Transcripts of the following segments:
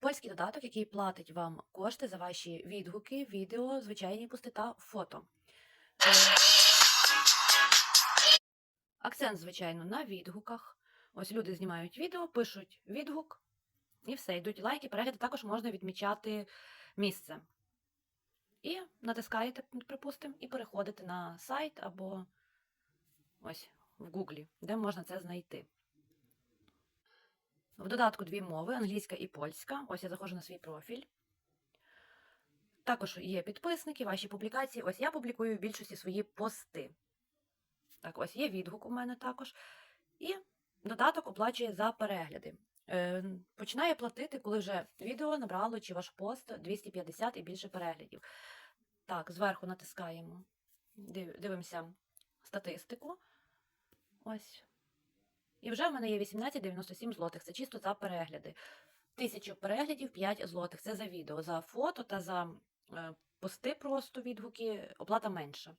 Польський додаток, який платить вам кошти за ваші відгуки, відео, звичайні пости та фото. Е, Акцент, звичайно, на відгуках. Ось люди знімають відео, пишуть відгук, і все, йдуть лайки, перегляди. Також можна відмічати місце. І натискаєте, припустимо, і переходите на сайт або ось в Гуглі, де можна це знайти. В додатку дві мови англійська і польська. Ось я заходжу на свій профіль. Також є підписники, ваші публікації. Ось я публікую в більшості свої пости. Так, ось є відгук у мене також. І додаток оплачує за перегляди. Е, починає платити, коли вже відео набрало чи ваш пост 250 і більше переглядів. Так, зверху натискаємо, дивимося статистику. Ось. І вже в мене є 18,97 злотих. Це чисто за перегляди. Тисячу переглядів 5 злотих. Це за відео. За фото та за е, пости просто відгуки оплата менша.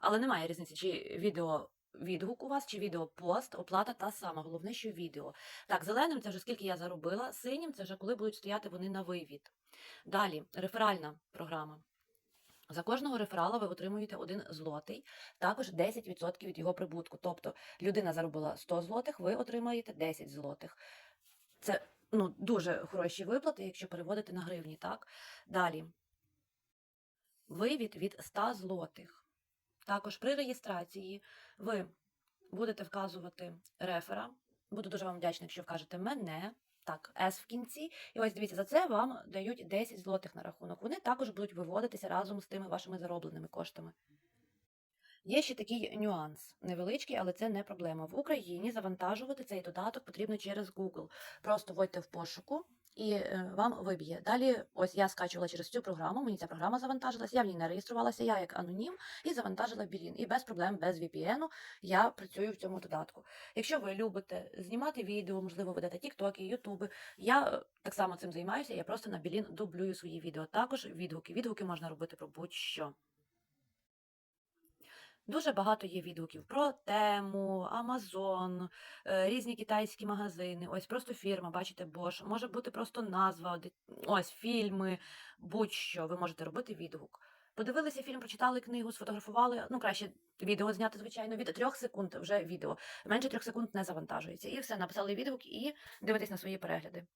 Але немає різниці, чи відео відгук у вас, чи відео пост, оплата та сама. Головне, що відео. Так, зеленим це вже скільки я заробила, синім це вже коли будуть стояти вони на вивід. Далі, реферальна програма. За кожного реферала ви отримуєте один злотий, також 10% від його прибутку. Тобто людина заробила 100 злотих, ви отримаєте 10 злотих. Це ну, дуже хороші виплати, якщо переводити на гривні, так? Далі. Вивід від 100 злотих. Також при реєстрації ви будете вказувати рефера. Буду дуже вам вдячна, якщо вкажете мене. Так, С в кінці. І ось дивіться, за це вам дають 10 злотих на рахунок. Вони також будуть виводитися разом з тими вашими заробленими коштами. Є ще такий нюанс, невеличкий, але це не проблема. В Україні завантажувати цей додаток потрібно через Google. Просто вводьте в пошуку і е, вам виб'є. Далі, ось я скачувала через цю програму, мені ця програма завантажилася, я в ній не реєструвалася, я як анонім, і завантажила Білін. І без проблем, без VPN я працюю в цьому додатку. Якщо ви любите знімати відео, можливо, ведете тіктоки, ютуби, я е, так само цим займаюся, я просто на Білін дублюю свої відео. Також відгуки. Відгуки можна робити про будь-що. Дуже багато є відгуків про тему, Амазон, е, різні китайські магазини. Ось просто фірма, бачите, Bosch. Може бути просто назва, ось фільми, будь-що. Ви можете робити відгук. Подивилися фільм, прочитали книгу, сфотографували. Ну, краще відео зняти, звичайно, від трьох секунд вже відео. Менше трьох секунд не завантажується. І все, написали відгук і дивитесь на свої перегляди.